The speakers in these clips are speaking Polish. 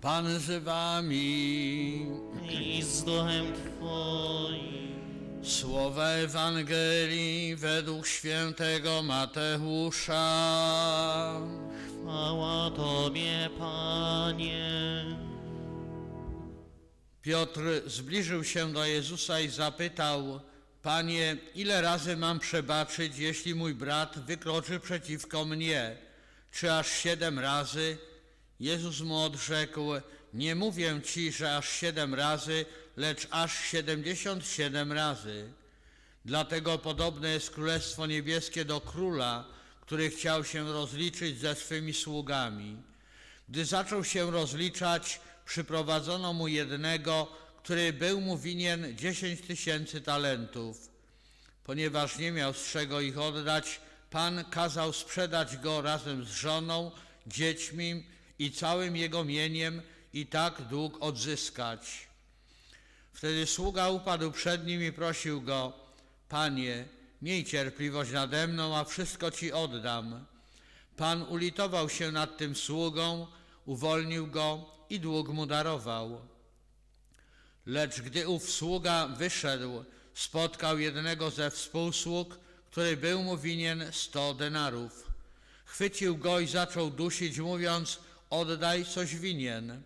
Pan z wami. i z duchem Twoim. Słowa Ewangelii według świętego Mateusza. Chwała Tobie, Panie. Piotr zbliżył się do Jezusa i zapytał, Panie, ile razy mam przebaczyć, jeśli mój brat wykroczy przeciwko mnie? Czy aż siedem razy? Jezus mu odrzekł, nie mówię ci, że aż siedem razy, lecz aż siedemdziesiąt siedem razy. Dlatego podobne jest Królestwo Niebieskie do króla, który chciał się rozliczyć ze swymi sługami. Gdy zaczął się rozliczać, przyprowadzono mu jednego, który był mu winien dziesięć tysięcy talentów. Ponieważ nie miał z czego ich oddać, Pan kazał sprzedać go razem z żoną, dziećmi i całym jego mieniem i tak dług odzyskać. Wtedy sługa upadł przed nim i prosił go, Panie, miej cierpliwość nade mną, a wszystko Ci oddam. Pan ulitował się nad tym sługą, uwolnił go i dług mu darował. Lecz gdy ów sługa wyszedł, spotkał jednego ze współsług, który był mu winien sto denarów. Chwycił go i zaczął dusić, mówiąc, oddaj coś winien.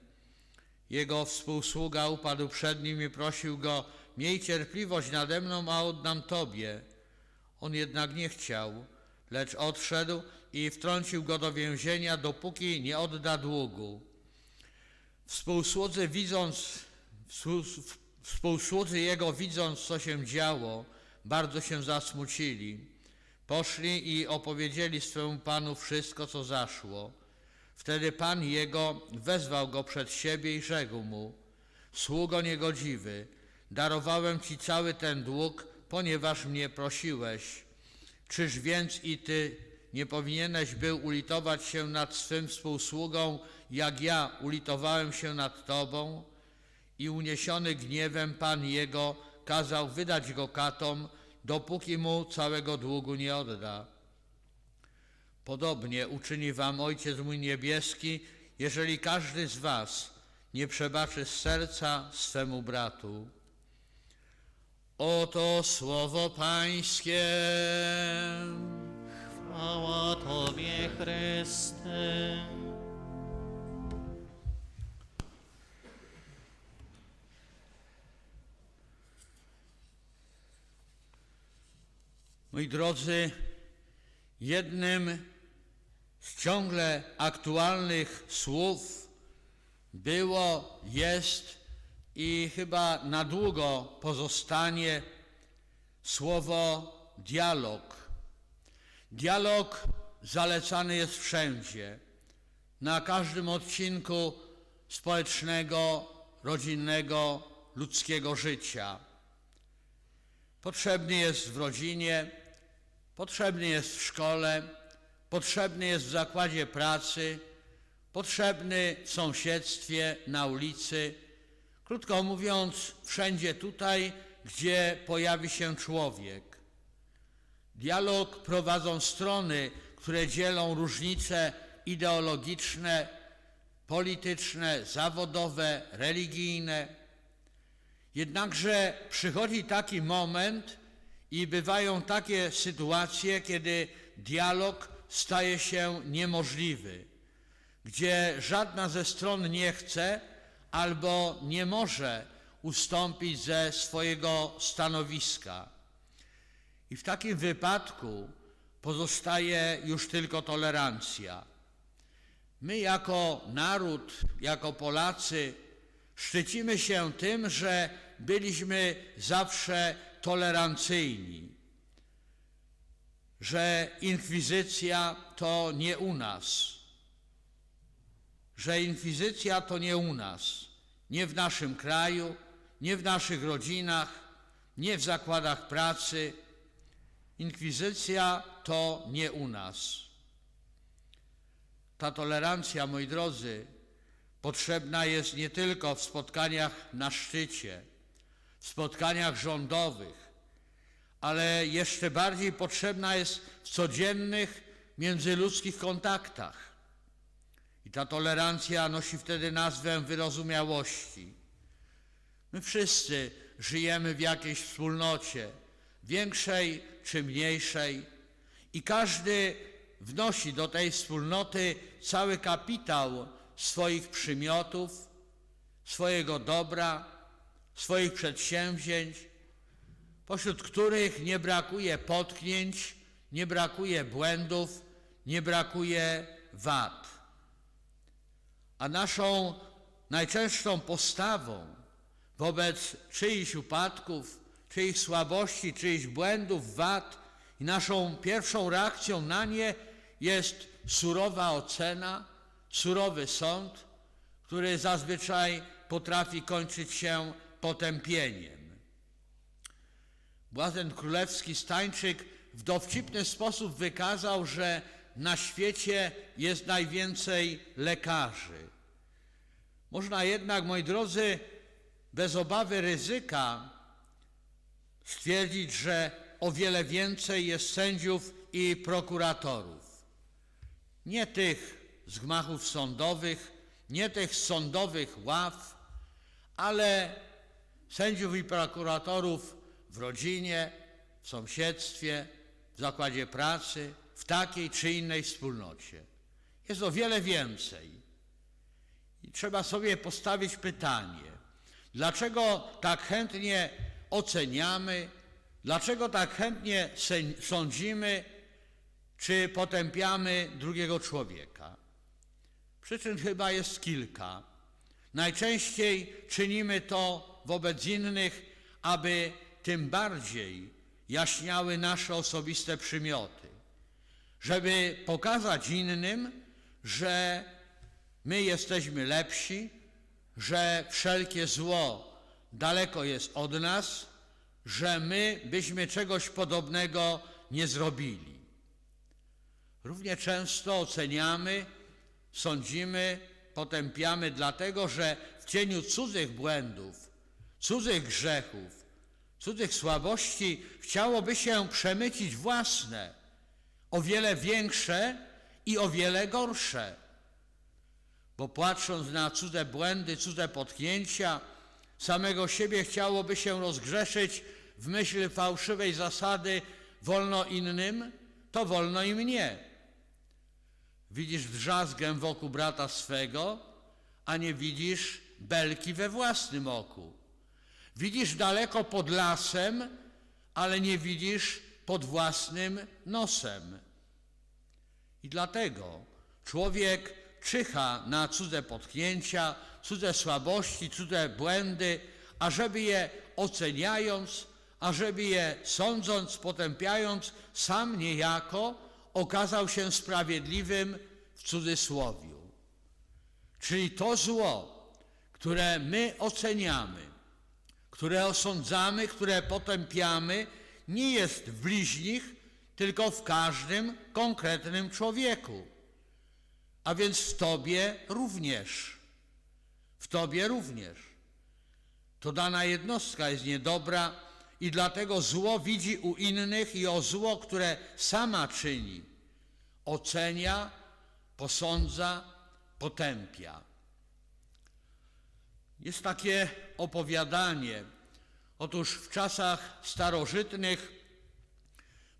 Jego współsługa upadł przed nim i prosił go, miej cierpliwość nade mną, a oddam tobie. On jednak nie chciał, lecz odszedł i wtrącił go do więzienia, dopóki nie odda długu. Współsłudzy widząc, współ- współsłudzy jego widząc, co się działo, bardzo się zasmucili. Poszli i opowiedzieli swemu panu wszystko, co zaszło. Wtedy pan jego wezwał go przed siebie i rzekł mu, sługo niegodziwy, darowałem ci cały ten dług, ponieważ mnie prosiłeś. Czyż więc i ty nie powinieneś był ulitować się nad swym współsługą, jak ja ulitowałem się nad tobą? I uniesiony gniewem Pan jego kazał wydać go katom, dopóki mu całego długu nie odda. Podobnie uczyni wam Ojciec mój niebieski, jeżeli każdy z was nie przebaczy z serca swemu bratu. Oto słowo Pańskie. Chwała Tobie, Chryste. Moi drodzy, jednym z ciągle aktualnych słów było, jest i chyba na długo pozostanie słowo dialog. Dialog zalecany jest wszędzie, na każdym odcinku społecznego, rodzinnego, ludzkiego życia. Potrzebny jest w rodzinie, potrzebny jest w szkole, potrzebny jest w zakładzie pracy, potrzebny w sąsiedztwie, na ulicy. Krótko mówiąc, wszędzie tutaj, gdzie pojawi się człowiek. Dialog prowadzą strony, które dzielą różnice ideologiczne, polityczne, zawodowe, religijne. Jednakże przychodzi taki moment i bywają takie sytuacje, kiedy dialog staje się niemożliwy, gdzie żadna ze stron nie chce albo nie może ustąpić ze swojego stanowiska. I w takim wypadku pozostaje już tylko tolerancja. My jako naród, jako Polacy szczycimy się tym, że byliśmy zawsze tolerancyjni, że inkwizycja to nie u nas, że inkwizycja to nie u nas, nie w naszym kraju, nie w naszych rodzinach, nie w zakładach pracy. Inkwizycja to nie u nas. Ta tolerancja, moi drodzy, potrzebna jest nie tylko w spotkaniach na szczycie, w spotkaniach rządowych, ale jeszcze bardziej potrzebna jest w codziennych międzyludzkich kontaktach. I ta tolerancja nosi wtedy nazwę wyrozumiałości. My wszyscy żyjemy w jakiejś wspólnocie, większej czy mniejszej, i każdy wnosi do tej wspólnoty cały kapitał swoich przymiotów, swojego dobra, swoich przedsięwzięć, pośród których nie brakuje potknięć, nie brakuje błędów, nie brakuje wad. A naszą najczęstszą postawą wobec czyichś upadków, czyichś słabości, czyichś błędów, wad i naszą pierwszą reakcją na nie jest surowa ocena, surowy sąd, który zazwyczaj potrafi kończyć się potępieniem. Błazen królewski Stańczyk w dowcipny sposób wykazał, że na świecie jest najwięcej lekarzy. Można jednak, moi drodzy, bez obawy ryzyka stwierdzić, że o wiele więcej jest sędziów i prokuratorów. Nie tych z gmachów sądowych, nie tych z sądowych ław, ale sędziów i prokuratorów w rodzinie, w sąsiedztwie, w zakładzie pracy, w takiej czy innej wspólnocie. Jest o wiele więcej. I trzeba sobie postawić pytanie, dlaczego tak chętnie oceniamy, dlaczego tak chętnie sądzimy czy potępiamy drugiego człowieka. Przyczyn chyba jest kilka. Najczęściej czynimy to wobec innych, aby tym bardziej jaśniały nasze osobiste przymioty, żeby pokazać innym, że my jesteśmy lepsi, że wszelkie zło daleko jest od nas, że my byśmy czegoś podobnego nie zrobili. Równie często oceniamy, sądzimy, potępiamy, dlatego że w cieniu cudzych błędów, cudzych grzechów, cudzych słabości chciałoby się przemycić własne, o wiele większe i o wiele gorsze. Bo patrząc na cudze błędy, cudze potknięcia, samego siebie chciałoby się rozgrzeszyć w myśl fałszywej zasady wolno innym, to wolno i mnie. Widzisz drzazgę wokół brata swego, a nie widzisz belki we własnym oku. Widzisz daleko pod lasem, ale nie widzisz pod własnym nosem. I dlatego człowiek czyha na cudze potknięcia, cudze słabości, cudze błędy, ażeby je oceniając, ażeby je sądząc, potępiając, sam niejako okazał się sprawiedliwym w cudzysłowiu. Czyli to zło, które my oceniamy, które osądzamy, które potępiamy, nie jest w bliźnich, tylko w każdym konkretnym człowieku. A więc w Tobie również. W Tobie również. To dana jednostka jest niedobra i dlatego zło widzi u innych i o zło, które sama czyni, ocenia, posądza, potępia. Jest takie opowiadanie. Otóż w czasach starożytnych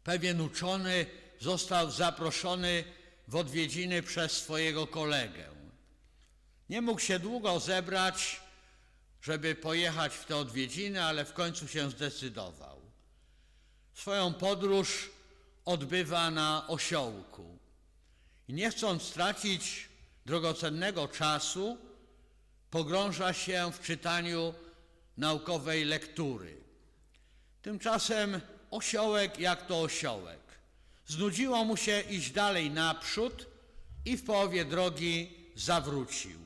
pewien uczony został zaproszony w odwiedziny przez swojego kolegę. Nie mógł się długo zebrać, żeby pojechać w te odwiedziny, ale w końcu się zdecydował. Swoją podróż odbywa na osiołku. I nie chcąc stracić drogocennego czasu, pogrąża się w czytaniu naukowej lektury. Tymczasem osiołek jak to osiołek. Znudziło mu się iść dalej naprzód i w połowie drogi zawrócił.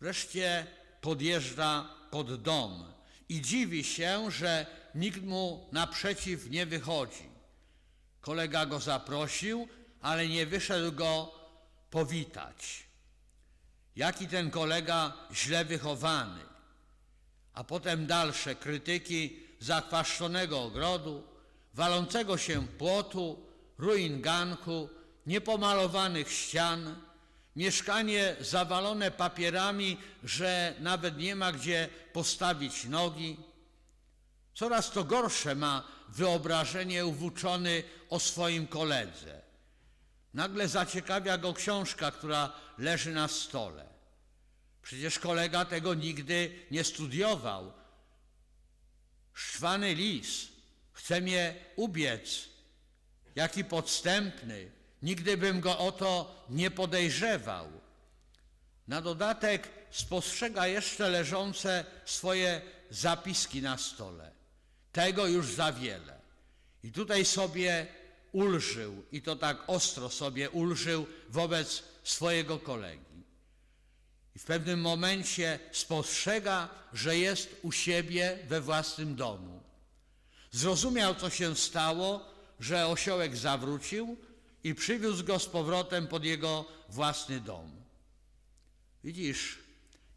Wreszcie podjeżdża pod dom i dziwi się, że nikt mu naprzeciw nie wychodzi. Kolega go zaprosił, ale nie wyszedł go powitać. Jaki ten kolega źle wychowany. A potem dalsze krytyki zakwaszczonego ogrodu, walącego się płotu, ruin ganku, niepomalowanych ścian, Mieszkanie zawalone papierami, że nawet nie ma gdzie postawić nogi. Coraz to gorsze ma wyobrażenie uwłóczony o swoim koledze. Nagle zaciekawia go książka, która leży na stole. Przecież kolega tego nigdy nie studiował. Szczwany lis chce mnie ubiec. Jaki podstępny. Nigdy bym go o to nie podejrzewał. Na dodatek spostrzega jeszcze leżące swoje zapiski na stole. Tego już za wiele. I tutaj sobie ulżył, i to tak ostro sobie ulżył wobec swojego kolegi. I w pewnym momencie spostrzega, że jest u siebie we własnym domu. Zrozumiał, co się stało, że osiołek zawrócił i przywiózł go z powrotem pod jego własny dom. Widzisz,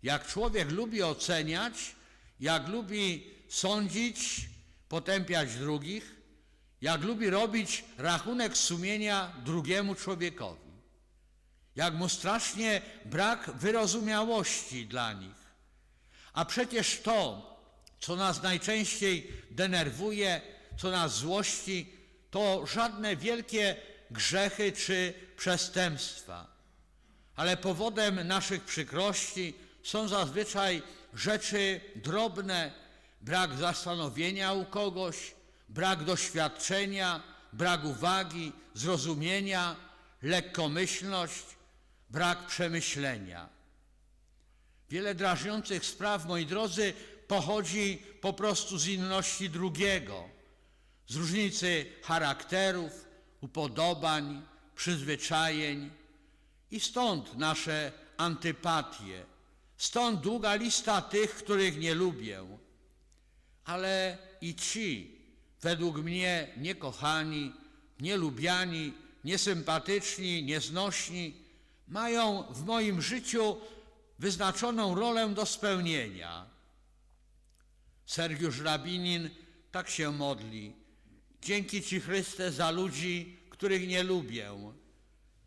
jak człowiek lubi oceniać, jak lubi sądzić, potępiać drugich, jak lubi robić rachunek sumienia drugiemu człowiekowi, jak mu strasznie brak wyrozumiałości dla nich. A przecież to, co nas najczęściej denerwuje, co nas złości, to żadne wielkie grzechy czy przestępstwa. Ale powodem naszych przykrości są zazwyczaj rzeczy drobne, brak zastanowienia u kogoś, brak doświadczenia, brak uwagi, zrozumienia, lekkomyślność, brak przemyślenia. Wiele drażniących spraw, moi drodzy, pochodzi po prostu z inności drugiego, z różnicy charakterów, upodobań, przyzwyczajeń i stąd nasze antypatie, stąd długa lista tych, których nie lubię. Ale i ci, według mnie niekochani, nielubiani, niesympatyczni, nieznośni, mają w moim życiu wyznaczoną rolę do spełnienia. Sergiusz Rabinin tak się modli. Dzięki Ci Chryste za ludzi, których nie lubię.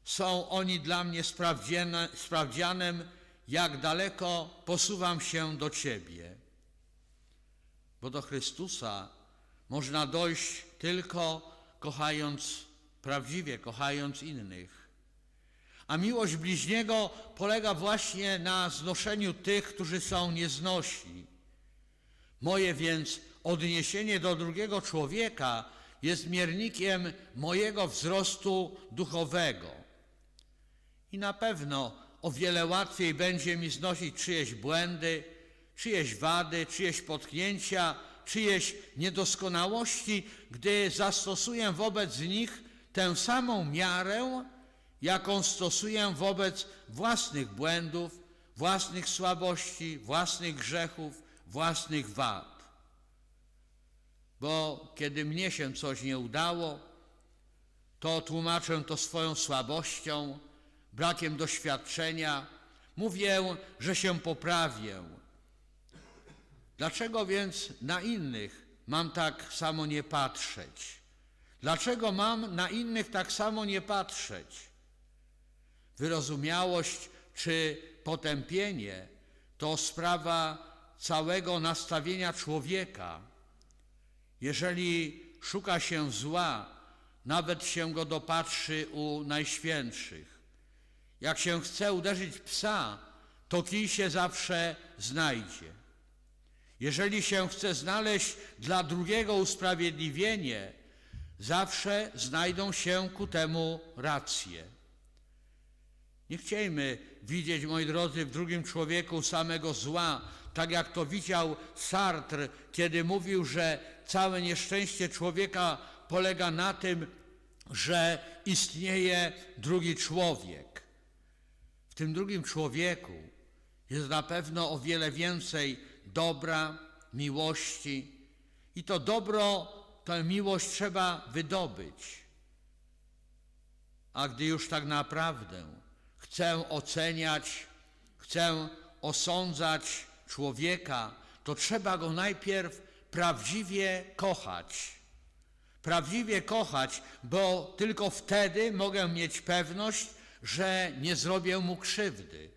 Są oni dla mnie sprawdziane- sprawdzianem, jak daleko posuwam się do Ciebie. Bo do Chrystusa można dojść tylko kochając, prawdziwie kochając innych. A miłość bliźniego polega właśnie na znoszeniu tych, którzy są nieznośni. Moje więc odniesienie do drugiego człowieka jest miernikiem mojego wzrostu duchowego. I na pewno o wiele łatwiej będzie mi znosić czyjeś błędy, czyjeś wady, czyjeś potknięcia, czyjeś niedoskonałości, gdy zastosuję wobec nich tę samą miarę, jaką stosuję wobec własnych błędów, własnych słabości, własnych grzechów, własnych wad. Bo kiedy mnie się coś nie udało, to tłumaczę to swoją słabością, brakiem doświadczenia. Mówię, że się poprawię. Dlaczego więc na innych mam tak samo nie patrzeć? Dlaczego mam na innych tak samo nie patrzeć? Wyrozumiałość czy potępienie to sprawa całego nastawienia człowieka. Jeżeli szuka się zła, nawet się go dopatrzy u najświętszych. Jak się chce uderzyć psa, to kij się zawsze znajdzie. Jeżeli się chce znaleźć dla drugiego usprawiedliwienie, zawsze znajdą się ku temu racje. Nie chciejmy widzieć, moi drodzy, w drugim człowieku samego zła, tak jak to widział Sartre, kiedy mówił, że całe nieszczęście człowieka polega na tym, że istnieje drugi człowiek. W tym drugim człowieku jest na pewno o wiele więcej dobra, miłości i to dobro, tę miłość trzeba wydobyć. A gdy już tak naprawdę chcę oceniać, chcę osądzać człowieka, to trzeba go najpierw prawdziwie kochać. Prawdziwie kochać, bo tylko wtedy mogę mieć pewność, że nie zrobię mu krzywdy.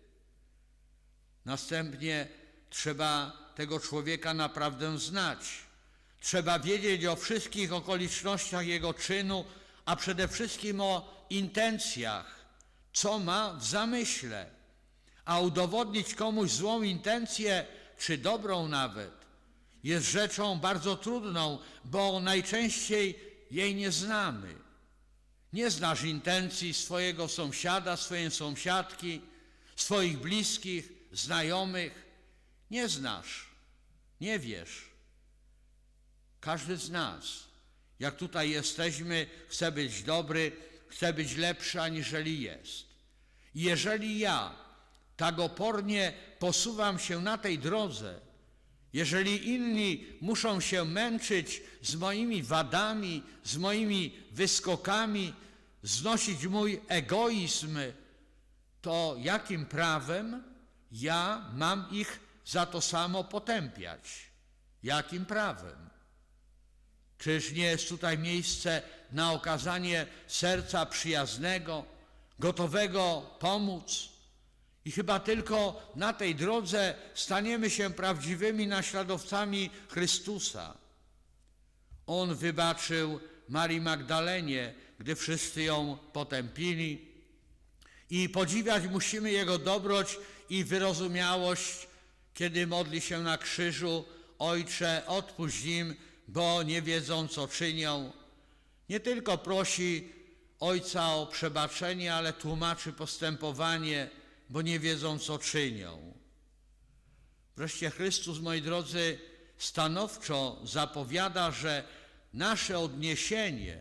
Następnie trzeba tego człowieka naprawdę znać. Trzeba wiedzieć o wszystkich okolicznościach jego czynu, a przede wszystkim o intencjach, co ma w zamyśle. A udowodnić komuś złą intencję, czy dobrą nawet, jest rzeczą bardzo trudną, bo najczęściej jej nie znamy. Nie znasz intencji swojego sąsiada, swojej sąsiadki, swoich bliskich, znajomych. Nie znasz, nie wiesz. Każdy z nas, jak tutaj jesteśmy, chce być dobry, chce być lepszy aniżeli jest. I jeżeli ja tak opornie posuwam się na tej drodze, jeżeli inni muszą się męczyć z moimi wadami, z moimi wyskokami, znosić mój egoizm, to jakim prawem ja mam ich za to samo potępiać? Jakim prawem? Czyż nie jest tutaj miejsce na okazanie serca przyjaznego, gotowego pomóc? I chyba tylko na tej drodze staniemy się prawdziwymi naśladowcami Chrystusa. On wybaczył Marii Magdalenie, gdy wszyscy ją potępili. I podziwiać musimy Jego dobroć i wyrozumiałość, kiedy modli się na krzyżu, Ojcze, odpuść im, bo nie wiedzą, co czynią. Nie tylko prosi Ojca o przebaczenie, ale tłumaczy postępowanie, bo nie wiedzą, co czynią. Wreszcie Chrystus, moi drodzy, stanowczo zapowiada, że nasze odniesienie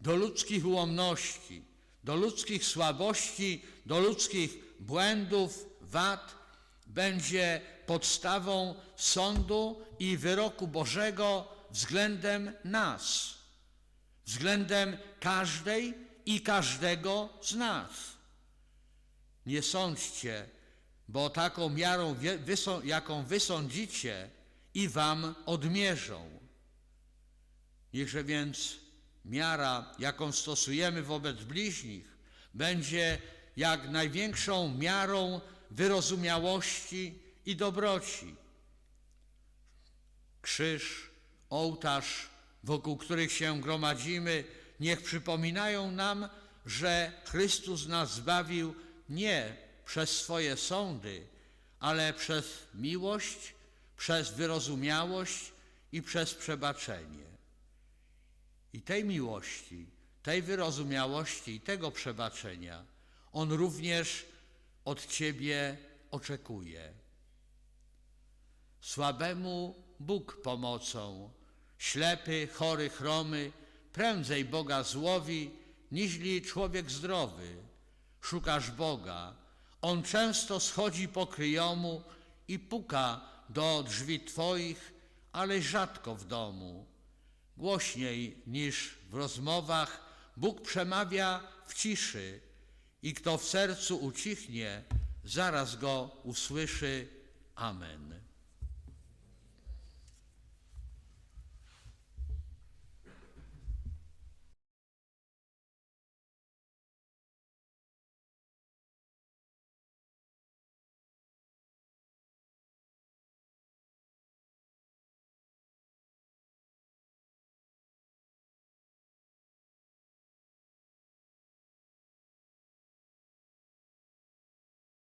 do ludzkich ułomności, do ludzkich słabości, do ludzkich błędów, wad będzie podstawą sądu i wyroku Bożego względem nas, względem każdej i każdego z nas. Nie sądźcie, bo taką miarą, jaką wysądzicie, i wam odmierzą. Niechże więc miara, jaką stosujemy wobec bliźnich, będzie jak największą miarą wyrozumiałości i dobroci. Krzyż, ołtarz, wokół których się gromadzimy, niech przypominają nam, że Chrystus nas zbawił nie przez swoje sądy, ale przez miłość, przez wyrozumiałość i przez przebaczenie. I tej miłości, tej wyrozumiałości i tego przebaczenia On również od Ciebie oczekuje. Słabemu Bóg pomocą, ślepy, chory, chromy, prędzej Boga złowi, niźli człowiek zdrowy. Szukasz Boga, On często schodzi po kryjomu i puka do drzwi Twoich, ale rzadko w domu. Głośniej niż w rozmowach Bóg przemawia w ciszy i kto w sercu ucichnie, zaraz go usłyszy. Amen.